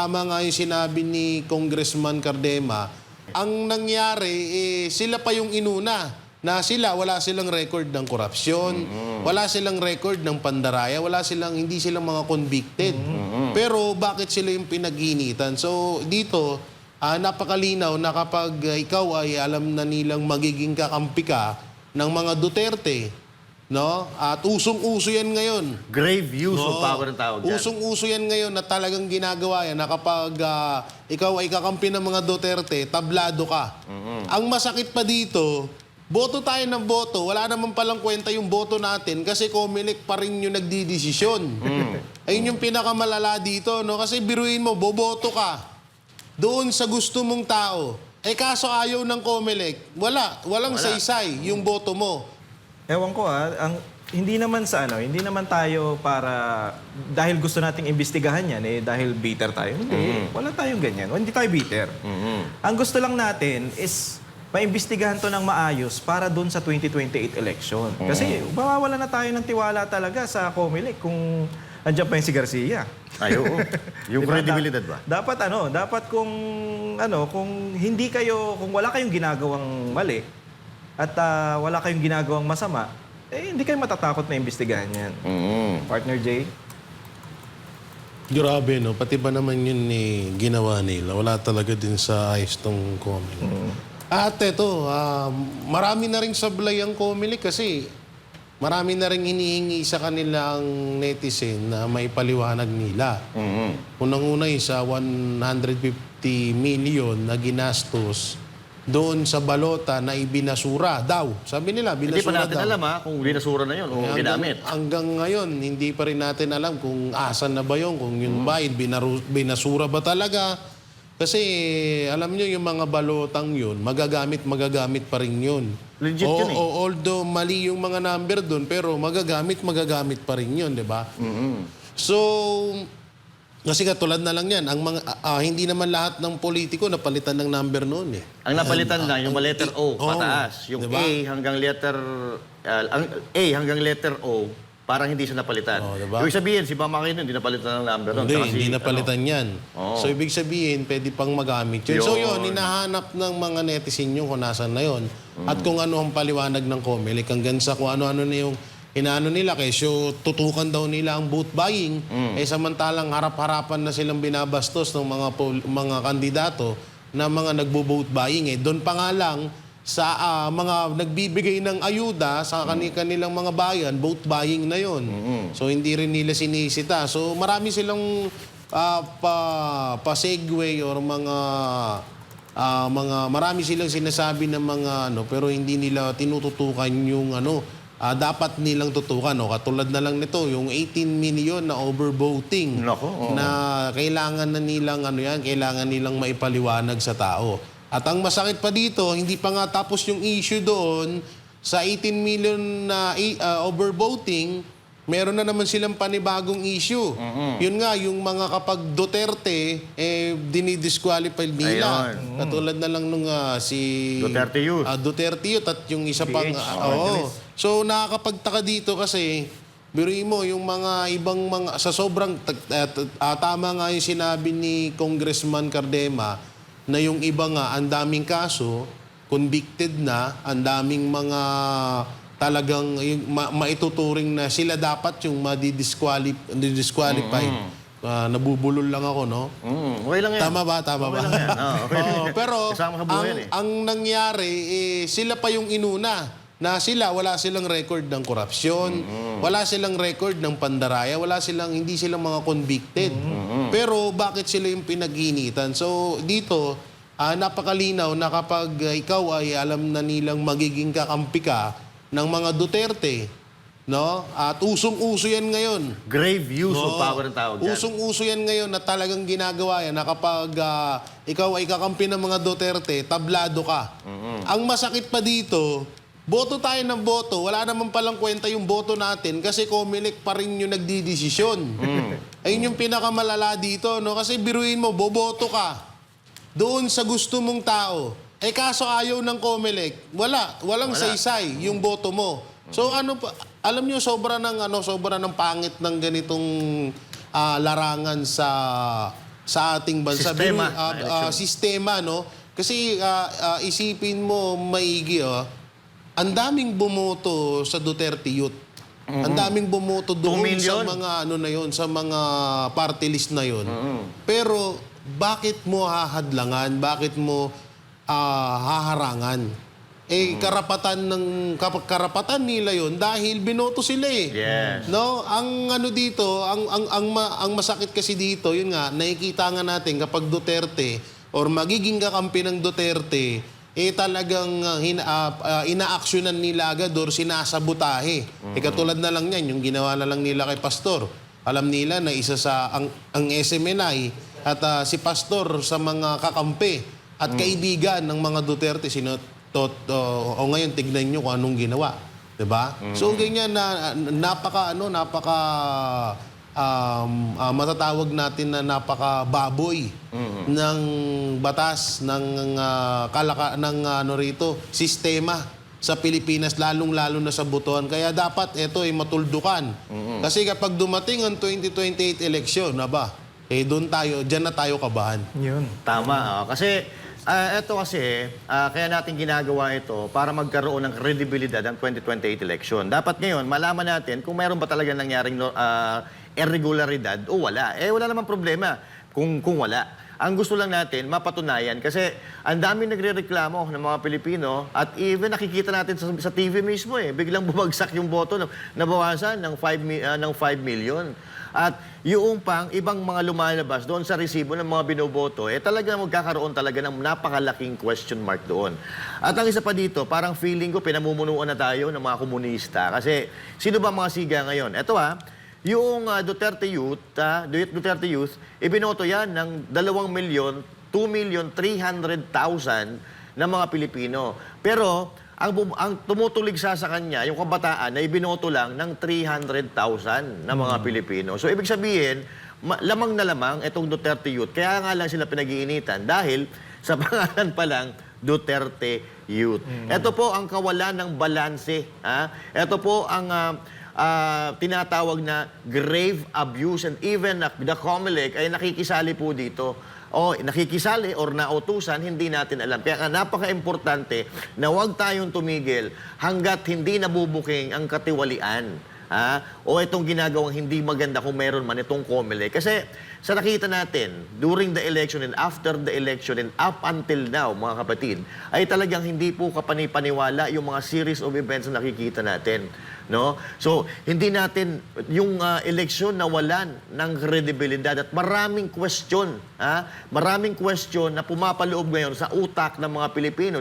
tama nga yung sinabi ni Congressman Cardema, ang nangyari, eh, sila pa yung inuna na sila, wala silang record ng korupsyon, wala silang record ng pandaraya, wala silang, hindi silang mga convicted. Pero bakit sila yung pinag-initan? So dito, ah, napakalinaw na kapag ikaw ay alam na nilang magiging kakampi ka ng mga Duterte, no? At usong-uso yan ngayon. Grave use of power ang tawag dyan. Usong-uso yan ngayon na talagang ginagawa yan na kapag ah, ikaw ay kakampi ng mga Duterte, tablado ka. Ang masakit pa dito, boto tayo ng boto, wala naman palang kwenta yung boto natin kasi Comelec pa rin yung nagdidesisyon. Ayun yung pinakamalala dito, no? Kasi biruin mo, boboto ka doon sa gusto mong tao. Eh kaso ayaw ng Comelec, wala, walang Wala. saysay yung boto mo. Ewan ko ah, ang hindi naman sa ano, hindi naman tayo para dahil gusto nating imbestigahan yan eh dahil bitter tayo. Hindi, wala tayong ganyan. Hindi tayo bitter. Ang gusto lang natin is maimbestigahan to ng maayos para doon sa 2028 election. Kasi mawawala na tayo ng tiwala talaga sa COMELEC kung andyan pa yung si Garcia. Ay, oo. Yung Diba? credibility ba? Da- dapat ano, dapat kung ano, kung hindi kayo, kung wala kayong ginagawang mali at ah, wala kayong ginagawang masama, eh hindi kayo matatakot na imbestigahan yan. Mm. Partner Jay? Grabe, no? Pati ba naman yun ni ginawa nila? Wala talaga din sa ayos tong Comelec. At eto, ah, marami na rin sablay ang Comelec kasi marami na rin hinihingi sa kanilang netizen na may paliwanag nila. Mm. Unang-una yung sa 150 million na ginastos doon sa balota na ibinasura daw. Sabi nila, Hindi pa binasura natin daw. alam ha kung binasura na yun o Eh, ginamit. Hanggang, hanggang ngayon, hindi pa rin natin alam kung asan na ba yun, kung yun ba, binaru, binasura ba talaga. Kasi alam nyo, yung mga balotang yun, magagamit, magagamit pa rin yun. Legit o, yun eh. o- although mali yung mga number doon, pero magagamit, magagamit pa rin yun, di ba? So, kasi katulad na lang yan, ang mga, ah, ah, hindi naman lahat ng politiko napalitan ng number noon eh. Ang napalitan lang, yung letter O, Oo. pataas. Yung Diba? A hanggang letter, ah, ang A hanggang letter O, parang hindi siya napalitan. Oo, diba? Ibig sabihin, si Mama Kayo hindi napalitan ng number nun. Hindi, Tsaka si, hindi ano, napalitan yan. Oo. So, ibig sabihin, pwede pang magamit yun. So, yun, Yun. hinahanap ng mga netizen yung kung nasan na yun. At kung ano ang paliwanag ng Comelec hanggang sa kung ano-ano na yung inaano nila. Kesyo, tutukan daw nila ang vote buying. Eh, samantalang harap-harapan na silang binabastos ng mga mga kandidato na mga nagbo-vote buying. Eh, doon pa nga lang, sa ah, mga nagbibigay ng ayuda sa kani kanilang mga bayan, vote buying na yon. So hindi rin nila sinisita. So marami silang ah, pa pa segue or mga ah, mga marami silang sinasabi ng mga ano pero hindi nila tinututukan yung ano ah, dapat nilang tutukan no katulad na lang nito yung 18 million na overvoting Nako, oo. na kailangan na nilang ano yan, kailangan nilang maipaliwanag sa tao. At ang masakit pa dito, hindi pa nga tapos yung issue doon sa 18 million na ah, overvoting, meron na naman silang panibagong issue. Yun nga, yung mga kapag Duterte, eh, dinidisqualify nila. Katulad na lang nung ah, si... Duterte Youth. Ah, Duterte Youth at yung isa pang... Ah, oo. So, nakakapagtaka dito kasi, biruin mo, yung mga ibang mga... Sa sobrang... ah, tama nga yung sinabi ni Congressman Cardema na yung iba nga, ang daming kaso, convicted na, ang daming mga talagang yung ma- maituturing na sila dapat yung madidisqualify. Ah, nabubulol lang ako, no? Mm, okay lang yan. Tama ba? Tama ba? lang yan. Oo, okay. Oo, pero ang, eh. ang nangyari, eh, sila pa yung inuna na sila wala silang record ng korupsyon, wala silang record ng pandaraya, wala silang hindi silang mga convicted. Pero bakit sila yung pinag-initan? So dito ah, napakalinaw na kapag ah, ikaw ay alam na nilang magiging kakampi ka ng mga Duterte, no? At usong-uso yan ngayon. Grave use of Oo. power ang tawag dyan. Usong-uso yan ngayon na talagang ginagawa yan na kapag ah, ikaw ay kakampi ng mga Duterte, tablado ka. Ang masakit pa dito, boto tayo ng boto, wala naman palang kwenta yung boto natin kasi Comelec pa rin yung nagdidesisyon. Ayun yung pinakamalala dito, no? Kasi biruin mo, boboto ka doon sa gusto mong tao. Eh kaso ayaw ng Comelec, wala, walang saysay yung boto mo. So ano pa, alam niyo sobra ng ano, sobra ng pangit ng ganitong ah, larangan sa sa ating bansa. Sistema ah, eleksyon. sistema, no? Kasi ah, ah, isipin mo, maigi, oh, ang daming bumoto sa Duterte Youth. Ang daming bumoto doon sa mga ano na yon, sa mga party list na yon. Pero bakit mo hahadlangan? Bakit mo ah, haharangan? Eh karapatan ng karapatan nila yon dahil binoto sila eh. Yes. No, ang ano dito, ang ang ang, ma- ang masakit kasi dito, yun nga, nakikita nga natin kapag Duterte or magiging kakampi ng Duterte, eh talagang uh, hina, ah, inaaksyonan nila agad or sinasabutahe. Eh katulad na lang niyan, yung ginawa na lang nila kay Pastor. Alam nila na isa sa ang ang SMNI at ah, si Pastor sa mga kakampi at kaibigan ng mga Duterte sino tot, o o ngayon tignan niyo kung anong ginawa. 'Di ba? So ganyan na napaka ano, napaka um, ah, matatawag natin na napaka baboy ng batas ng ah, kalaka ng ano rito, sistema sa Pilipinas lalong-lalo na sa butuan. Kaya dapat ito ay matuldukan. Kasi kapag dumating ang 2028 election, na ba? Eh doon tayo, diyan na tayo kabahan. Yun. Tama. oo. kasi ah, ito kasi, ah, kaya natin ginagawa ito para magkaroon ng credibilidad ang 2028 election. Dapat ngayon, malaman natin kung mayroon ba talaga nangyaring ah, irregularidad o wala. Eh, wala namang problema kung, kung wala. Ang gusto lang natin, mapatunayan. Kasi ang dami nagre-reklamo ng mga Pilipino at even nakikita natin sa, sa TV mismo eh. Biglang bumagsak yung boto, na- nabawasan ng 5, mi- ah, ng 5 million. At yung pang ibang mga lumalabas doon sa resibo ng mga binoboto, eh talaga magkakaroon talaga ng napakalaking question mark doon. At ang isa pa dito, parang feeling ko pinamumunuan na tayo ng mga komunista. Kasi sino ba mga siga ngayon? Ito ha, yung ah, Duterte Youth, ah, Duterte Youth, ibinoto yan ng 2 milyon, 2 million 300,000 na mga Pilipino. Pero ang, ang tumutulig sa sa kanya, yung kabataan, na ibinoto lang ng 300,000 na mga Pilipino. So ibig sabihin, ma- lamang na lamang itong Duterte Youth. Kaya nga lang sila pinag-iinitan dahil sa pangalan pa lang, Duterte Youth. Ito po ang kawalan ng balanse. Ha? Ito po ang ah, ah, tinatawag na grave abuse and even uh, the COMELEC ay nakikisali po dito. O nakikisali or nautusan, hindi natin alam. Kaya napaka-importante na huwag tayong tumigil hanggat hindi nabubuking ang katiwalian. Ha? O itong ginagawang hindi maganda kung meron man itong COMELEC. Kasi sa nakita natin, during the election and after the election and up until now, mga kapatid, ay talagang hindi po kapanipaniwala yung mga series of events na nakikita natin. No? So, hindi natin yung ah, eleksyon nawalan ng kredibilidad at maraming question, ha? Maraming question na pumapaloob ngayon sa utak ng mga Pilipino